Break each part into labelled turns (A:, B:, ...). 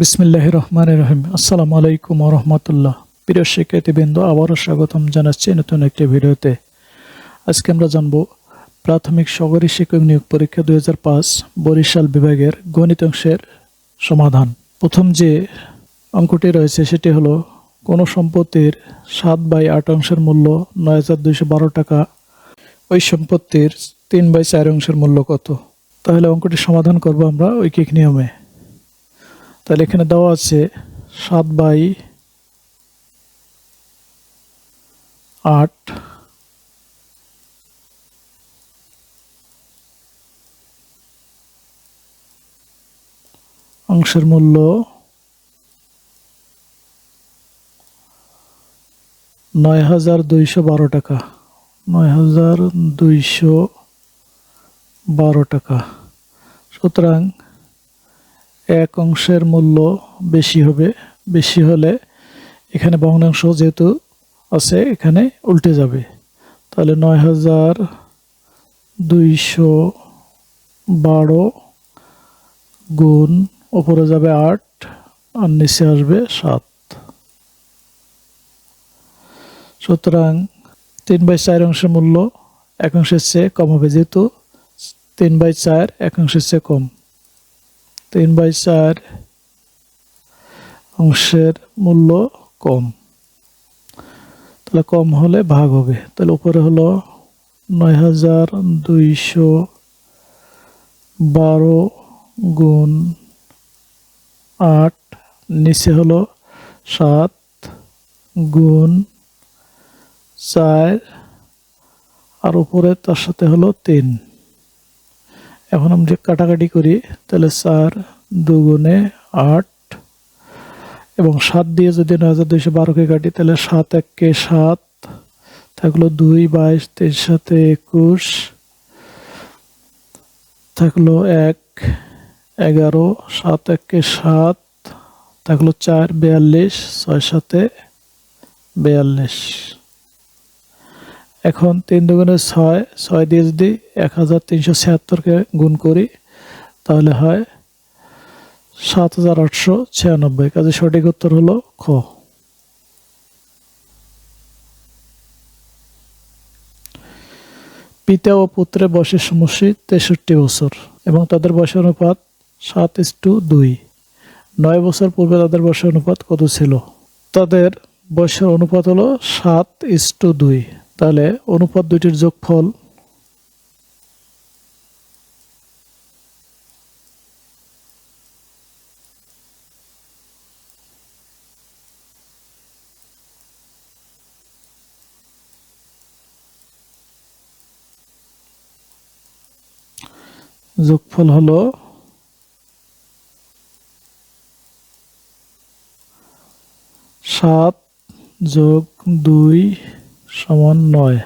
A: বিসমিল্লাহ রহমান রহিম। আসসালামু আলাইকুম রহমতুল্লাহ। প্রিয় শিক্ষার্থীবৃন্দ, আবারও স্বাগতম জানাচ্ছি নতুন একটি ভিডিওতে। আজকে আমরা জানব প্রাথমিক সগরী শিক্ষক নিয়োগ পরীক্ষা দুই হাজার পাঁচ বরিশাল বিভাগের গণিত অংশের সমাধান। প্রথম যে অঙ্কটি রয়েছে সেটি হলো, কোনো সম্পত্তির সাত বাই আট অংশের মূল্য নয় হাজার দুইশো বারো টাকা, ওই সম্পত্তির তিন বাই চার অংশের মূল্য কত? তাহলে অঙ্কটি সমাধান করব আমরা ঐকিক নিয়মে। তাহলে এখানে দেওয়া আছে সাত বাই আট। অংশের মূল্য নয় হাজার দুইশো বারো টাকা। নয় হাজার দুইশো বারো টাকা। সুতরাং এক অংশের মূল্য বেশি হবে, বেশি হলে এখানে ভগ্নাংশ যেহেতু আছে, এখানে উল্টে যাবে। তাহলে নয় হাজার দুইশো বারো গুণ ওপরে যাবে আট, আর নিচে আসবে সাত। সুতরাং তিন বাই চার অংশের মূল্য এক অংশের চেয়ে কম হবে, যেহেতু তিন বাই চার এক অংশের চেয়ে কম। তিন বাই চার অংশের মূল্য কম। তাহলে কম হলে ভাগ হবে। তাহলে উপরে হলো নয় হাজার দুইশো বারো গুণ আট, নিচে হলো সাত গুণ চার, আর উপরে তার সাথে হলো তিন। এখন আমরা কাটাকাটি করি, তাহলে চার দুগুণে আট এবং সাত দিয়ে যদি নয় হাজার দুইশো বারোকে কাটি, তাহলে সাত এককে সাত থাকল দুই, বাইশ তিন সাথে একুশ থাকল এক, এগারো, সাত এককে সাত থাকল চার, বিয়াল্লিশ, ছয় সাথে বিয়াল্লিশ। এখন তিন দুগুণে ছয় ছয় দিয়ে যদি এক হাজার তিনশো ছিয়াত্তরকে গুণ করি, তাহলে হয় সাত হাজার আটশো ছিয়ানব্বই। কাজে সঠিক উত্তর হলো খ। পিতা ও পুত্রের বয়সের সমষ্টি তেষট্টি বছর এবং তাদের বয়সের অনুপাত সাত ইস টু দুই। নয় বছর পূর্বে তাদের বয়সের অনুপাত কত ছিল? তাদের বয়সের অনুপাত হলো সাত ইস টু দুই। তাহলে অনুপাত দুইটির যোগফল যোগফল হলো সাত যোগ দুই সমান নয়।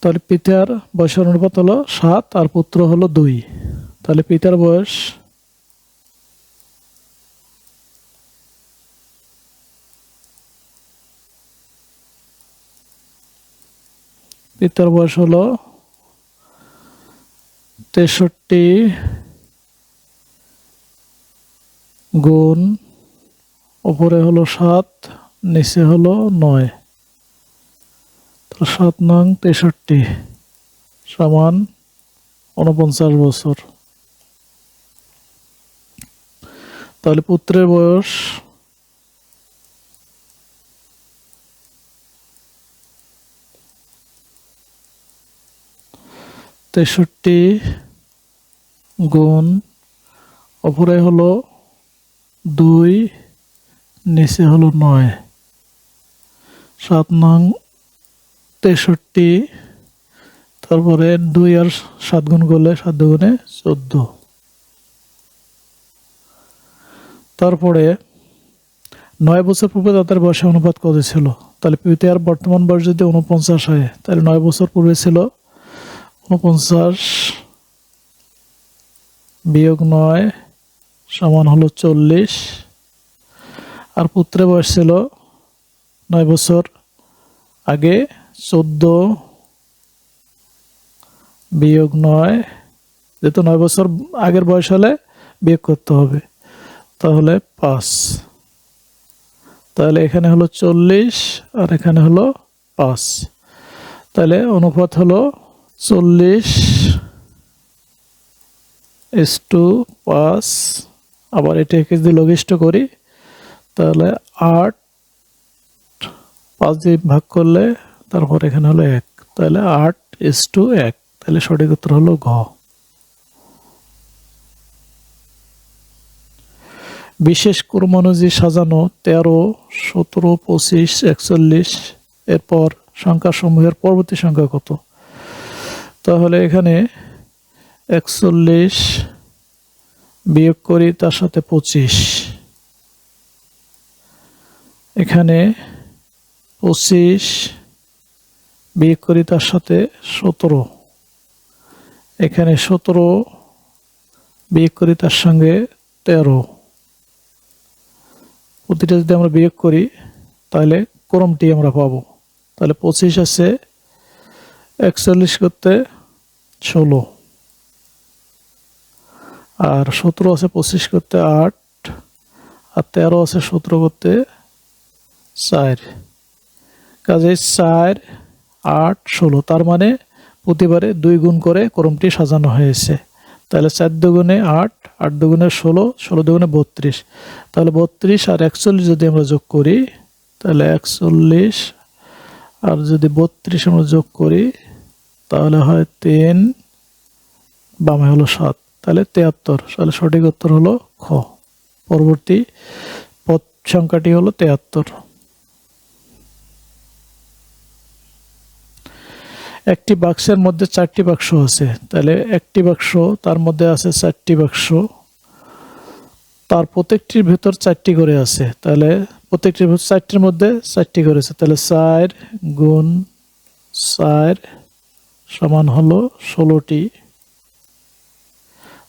A: তাহলে পিতার বয়সের অনুপাত হলো সাত, আর পুত্র হলো দুই। তাহলে পিতার বয়স পিতার বয়স হলো তেষট্টি গুণ উপরে হলো সাত। নিচে হলো নয়। সাত নং তেষট্টি সমান উনপঞ্চাশ বছর। তাহলে পুত্রের বয়স তেষট্টি গুণ উপরে হলো দুই, নিচে হলো নয়। সাত নং তেষট্টি, তারপরে দুই আর সাত গুণ করলে সাত দুগুণে চোদ্দ। তারপরে নয় বছর পূর্বে তাদের বয়সের অনুপাত কত ছিল? তাহলে আর বর্তমান বয়স যদি উনপঞ্চাশ হয়, তাহলে নয় বছর পূর্বে ছিল উনপঞ্চাশ বিয়োগ নয় সমান হলো চল্লিশ। আর পুত্রের বয়স ছিল নয় বছর আগে চোদ্দ বিয়োগ নয়, যেহেতু নয় বছর আগের বয়স হলে বিয়োগ করতে হবে, তাহলে পাঁচ। তাহলে এখানে হলো চল্লিশ আর এখানে হলো পাঁচ। তাহলে অনুপাত হলো চল্লিশ এস টু পাঁচ। আবার এটাকে যদি লঘিষ্ঠ করি, তাহলে আট পাঁচ দিয়ে ভাগ করলে তারপর এখানে হলো এক। তাহলে আট এস টু এক। তাহলে সঠিক উত্তর হলো ঘ। বিশেষ ক্রমানুযায়ী সাজানো তেরো, সতেরো, পঁচিশ, একচল্লিশ, এরপর সংখ্যা সমূহের পরবর্তী সংখ্যা কত? তাহলে এখানে একচল্লিশ বিয়োগ করি তার সাথে পঁচিশ। এখানে পঁচিশ বিয়োগ করি তার সাথে সতেরো। এখানে সতেরো বিয়োগ করি তার সঙ্গে তেরো। প্রতিটা যদি আমরা বিয়োগ করি, তাহলে ক্রমটি আমরা পাবো। তাহলে পঁচিশ আছে একচল্লিশ করতে ষোলো। আর সতেরো আছে পঁচিশ করতে আট, আর তেরো আছে সতেরো করতে চার। কাজে চার, আট, ষোলো। তার মানে প্রতিবারে দুই গুণ করে ক্রমটি সাজানো হয়েছে। তাহলে চার দুগুণে আট আট দুগুণে ষোলো ষোলো দুগুণে বত্রিশ। তাহলে বত্রিশ আর একচল্লিশ যদি আমরা যোগ করি, তাহলে একচল্লিশ। আর যদি বত্রিশ আমরা যোগ করি, তাহলে হয় তিন, বামে হলো সাত। তাহলে তেয়াত্তর। তাহলে সঠিক উত্তর হলো খ। পরবর্তী পথ সংখ্যাটি হলো তেয়াত্তর। একটি বাক্সের মধ্যে চারটি বাক্স আছে। তাহলে একটি বাক্স, তার মধ্যে আছে চারটি বাক্স। তার প্রত্যেকটির ভেতর চারটি করে আছে। তাহলে প্রত্যেকটির চারটির মধ্যে চারটি করে আছে। তাহলে চার গুণ চার সমান হলো ষোলোটি।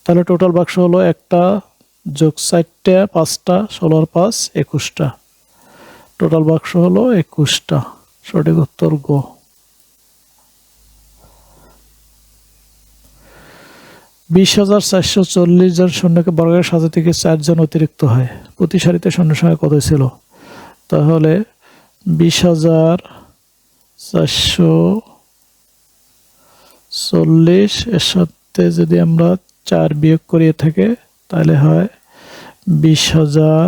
A: তাহলে টোটাল বাক্স হলো একটা যোগ চারটা, পাঁচটা, ষোলোর পাঁচ, একুশটা। টোটাল বাক্স হলো একুশটা। সঠিক উত্তর গো। বিশ হাজার চারশো চল্লিশ জন সৈন্যকে বর্গের সাজা থেকে চারজন অতিরিক্ত হয়। প্রতি সারিতে সৈন্য সংখ্যা কত ছিল তাহলে বিশ হাজার চারশো চল্লিশ এর সাথে যদি আমরা চার বিয়োগ করিয়ে থাকে, তাহলে হয় বিশ হাজার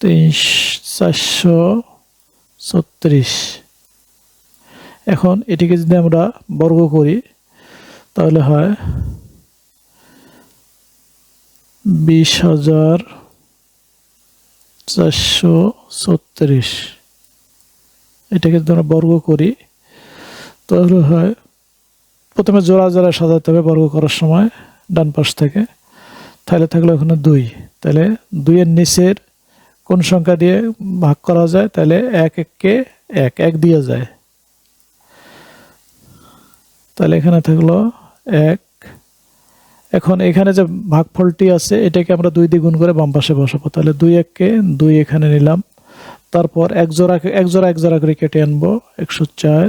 A: তেইশ চারশো ছত্রিশ। এখন এটিকে যদি আমরা বর্গ করি তাহলে হয় বিশ হাজার চারশো ছত্রিশ। এটাকে যদি আমরা বর্গ করি, তাহলে হয় প্রথমে জোড়া জোড়া সাজাতে হবে বর্গ করার সময় ডান পাশ থেকে। তাহলে থাকল ওখানে দুই। তাহলে দুইয়ের নিচের কোন সংখ্যা দিয়ে ভাগ করা যায়? তাহলে এক, এককে এক এক দিয়ে যায়। তাহলে এখানে থাকল এক। এখন এখানে যে ভাগফলটি আছে, এটাকে আমরা দুই দিয়ে গুণ করে বাম পাশে বসাবো। তাহলে দুই এককে দুই এখানে নিলাম। তারপর এক জোড়া এক জোড়া এক জোড়া করে কেটে আনব, একশো চার।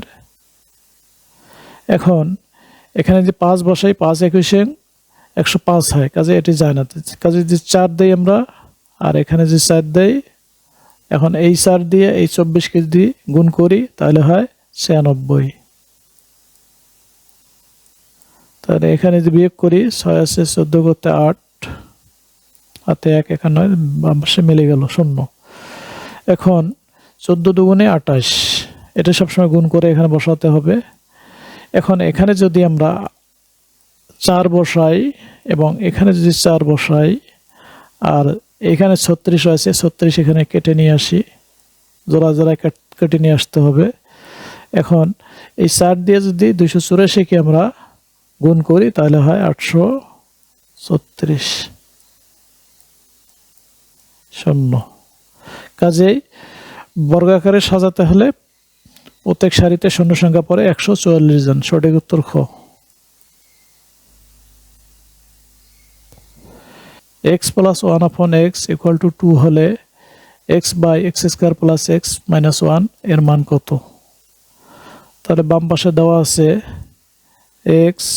A: এখন এখানে যে পাঁচ বসাই, পাঁচ একুশে একশো পাঁচ হয়, কাজে এটি যায় না। কাজে যে চার দেই আমরা, আর এখানে যে চার দেই, এখন এই চার দিয়ে এই চব্বিশ কেজি গুণ করি, তাহলে হয় ছিয়ানব্বই। তাহলে এখানে যদি বিয়োগ করি, ছয় আছে, চোদ্দ করতে আট, হাতে এক, এখানে পাশে মিলে গেল, শূন্য। এখন চোদ্দ দুগুণে আটাশ এটা সবসময় গুণ করে এখানে বসাতে হবে। এখন এখানে যদি আমরা চার বসাই এবং এখানে যদি চার বসাই, আর এখানে ছত্রিশ আছে, ছত্রিশ এখানে কেটে নিয়ে আসি, জোড়া জোড়া কেটে নিয়ে আসতে হবে। এখন এই চার দিয়ে যদি দুইশো চুরাশিকে আমরা গুণ করি, তাহলে হয় আটশো ছত্রিশ। শূন্য। কাজেই বর্গাকারে সাজাতে হলে প্রত্যেক সারিতে শূন্য সংখ্যা পরে একশো চুয়াল্লিশ জন। সঠিক উত্তর খ। X plus one upon x equal to two হলে x by x square plus x minus ওয়ানের মান কত? তাহলে বাম পাশে দেওয়া আছে x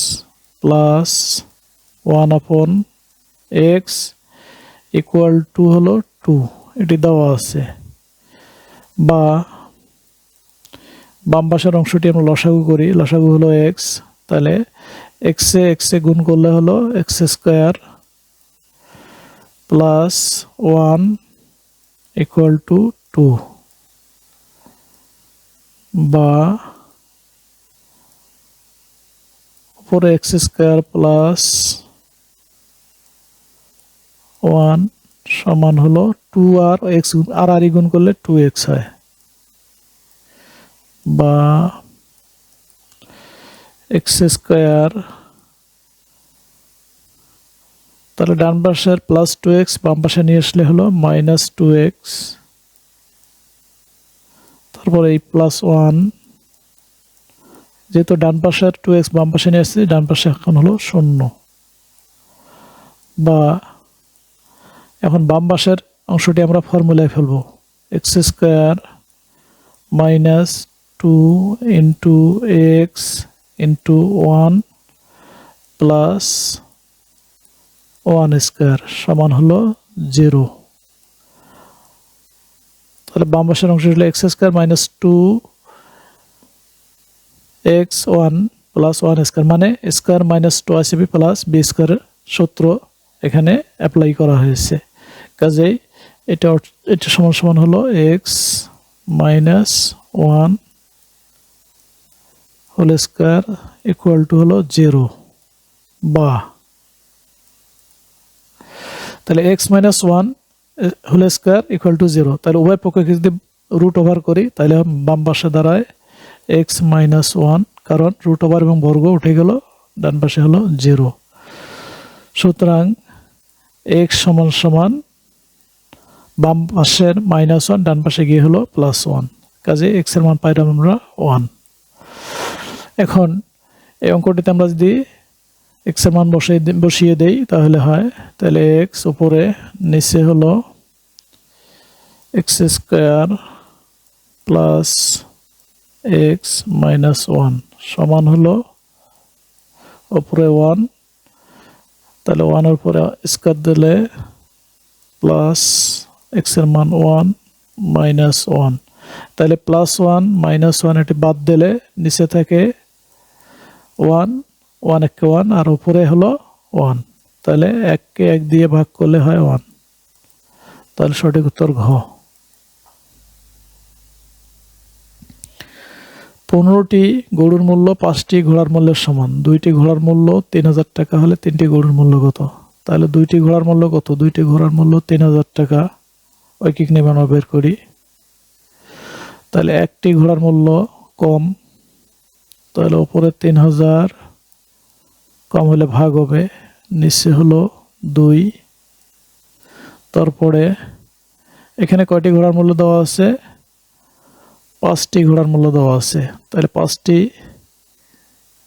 A: plus one upon x equal to হলো টু এটি দেওয়া আছে। বা বাম পাশের অংশটি আমরা লসাগু করি, লসাগু হলো এক্স তাহলে এক্সে এক্সে গুণ করলে হলো x square plus one equal to two বা উপরে এক্স স্কোয়ার প্লাস ওয়ান সমান হলো টু আর এক্স আর আর গুণ করলে টু এক্স হয়। বা এক্স স্কোয়ার তাহলে ডান পাশের প্লাস টু এক্স বাম পাশে নিয়ে আসলে হলো মাইনাস টু এক্স তারপরে এই প্লাস ওয়ান যেহেতু ডান পাশের টু এক্স বাম পাশে নিয়ে আসছি, ডান পাশে এখন হলো শূন্য। বা এখন বাম পাশের অংশটি আমরা ফর্মুলায় ফেলব। X square minus two into x into one plus one square সমান হলো জিরো তাহলে বাম পাশের অংশ হলো x square minus two x one plus one square মানে square minus two a b plus b স্কোয়ারের সূত্র এখানে অ্যাপ্লাই করা হয়েছে। কাজেই এটা এটা সমান সমান হলো x minus one whole square equal to হলো জিরো বা। তাহলে x minus one whole square equal to zero তাহলে উভয় পক্ষকে যদি রুট ওভার করি, তাহলে বাম পাশে দাঁড়ায় এক্স মাইনাস ওয়ান, কারণ রুট ওভার এবং বর্গ উঠে গেল, ডান পাশে হলো জিরো। সুতরাং এক্স সমান সমান বাম পাশের মাইনাস ওয়ান, ডান পাশে গিয়ে হলো প্লাস ওয়ান। কাজে এক্সের মান পাইলাম আমরা ওয়ান। এখন এই অঙ্কটিতে আমরা যদি এক্সের মান বসিয়ে বসিয়ে দেই, তাহলে হয়, তাহলে এক্স উপরে নিচে হলো x square plus x minus one সমান হলো উপরে ওয়ান তাহলে ওয়ানের উপরে স্কোয়ার দিলে প্লাস এক্সের মান ওয়ান মাইনাস ওয়ান তাহলে প্লাস ওয়ান মাইনাস ওয়ান এটি বাদ দিলে নিচে থাকে ওয়ান ওয়ান একে ওয়ান আর উপরে হলো ওয়ান তাহলে এককে এক দিয়ে ভাগ করলে হয় ওয়ান তাহলে সঠিক উত্তর ঘ। পনেরোটি গরুর মূল্য, পাঁচটি ঘোড়ার মূল্যের সমান। দুইটি ঘোড়ার মূল্য তিন হাজার টাকা হলে তিনটি গরুর মূল্য কত? তাহলে দুইটি ঘোড়ার মূল্য কত? দুইটি ঘোড়ার মূল্য তিন হাজার টাকা। ঐকিক নির্মাণ বের করি। তাহলে একটি ঘোড়ার মূল্য কম, তাহলে উপরে তিন হাজার, কম হলে ভাগ হবে, নিচে হলো দুই। তারপরে এখানে কয়টি ঘোড়ার মূল্য দেওয়া আছে? পাঁচটি ঘোড়ার মূল্য দেওয়া আছে। তাহলে পাঁচটি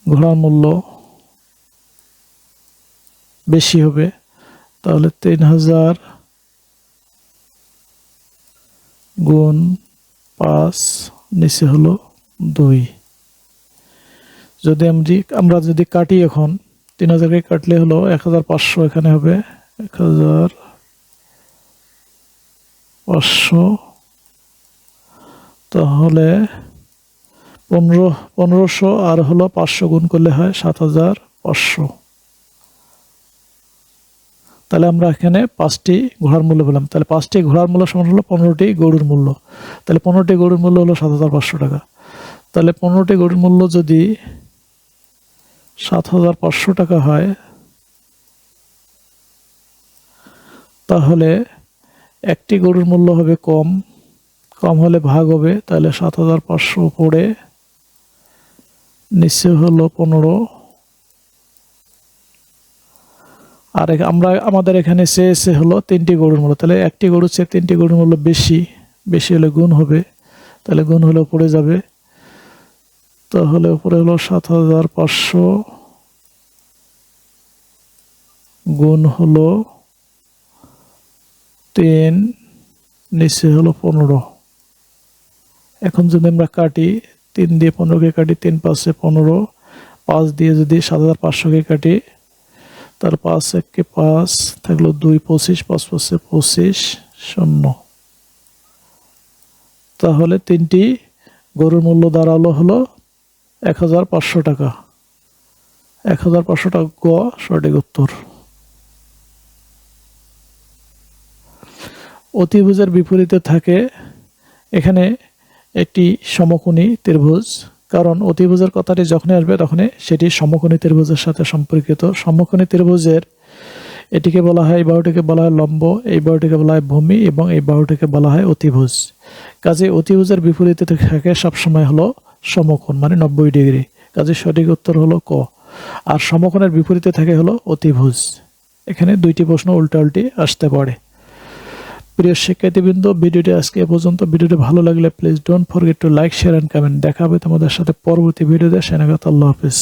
A: ঘোড়ার মূল্য বেশি হবে। তাহলে তিন হাজার গুণ পাঁচ নিচে হলো দুই। যদি আমি আমরা যদি কাটি এখন, তিন হাজারকে কাটলে হলো এক হাজার পাঁচশো এখানে হবে। এক হাজার পাঁচশো তাহলে পনেরো, পনেরোশো আর হলো পাঁচশো গুণ করলে হয় সাত হাজার পাঁচশো। তাহলে আমরা এখানে পাঁচটি ঘোড়ার মূল্য পেলাম। তাহলে পাঁচটি ঘোড়ার মূল্য সমান হলো পনেরোটি গরুর মূল্য। তাহলে পনেরোটি গরুর মূল্য হলো সাত হাজার পাঁচশো টাকা। তাহলে পনেরোটি গরুর মূল্য যদি সাত হাজার পাঁচশো টাকা হয়, তাহলে একটি গরুর মূল্য হবে কম কম হলে ভাগ হবে, তাহলে সাত হাজার পাঁচশো পড়ে নিচে হলো পনেরো। আর আমরা আমাদের এখানে চেয়েছে হলো তিনটি গরুর মূল্য, তাহলে একটি গরুর চেয়ে তিনটি গরুর মূল্য বেশি বেশি হলে গুণ হবে, তাহলে গুণ হলে পড়ে যাবে। তাহলে উপরে হলো সাত হাজার পাঁচশো গুণ হলো তিন নিচে হলো পনেরো। এখন যদি আমরা কাটি তিন দিয়ে পনেরোকে কাটি, তিন পাঁচে পনেরো, পাঁচ দিয়ে যদি সাত হাজার পাঁচশোকে কাটি তার পাঁচ এককে পাঁচ থাকল দুই পঁচিশ, পাঁচ পাঁচে পঁচিশ, শূন্য। তাহলে তিনটি গরুর মূল্য দাঁড়াল হলো এক হাজার পাঁচশো টাকা। এক হাজার পাঁচশো টাকা গ, সঠিক উত্তর। অতিভুজের বিপরীতে থাকে, এখানে একটি সমকোণী ত্রিভুজ। কারণ অতিভুজের কথাটি যখনই আসবে, তখনই সেটি সমকোণী ত্রিভুজের সাথে সম্পর্কিত। সমকোণী ত্রিভুজের এটিকে বলা হয়, এই বাহুটিকে বলা হয় লম্ব, এই বাহুটিকে বলা হয় ভূমি এবং এই বাহুটিকে বলা হয় অতিভুজ। কাজে অতিভুজের বিপরীতে থাকে সবসময় হলো সমকোণ মানে নব্বই ডিগ্রি। কাজে সঠিক উত্তর হলো ক। আর সমকোণের বিপরীতে থাকে হলো অতিভুজ। এখানে দুইটি প্রশ্ন উল্টা উল্টি আসতে পারে। প্রিয় শিক্ষার্থীবৃন্দ, ভিডিওটি আজকে এ পর্যন্ত। ভিডিওটি ভালো লাগলে please don't forget to like share and comment দেখা হবে তোমাদের সাথে পরবর্তী ভিডিওতে। সেনাগত আল্লাহ হাফিজ।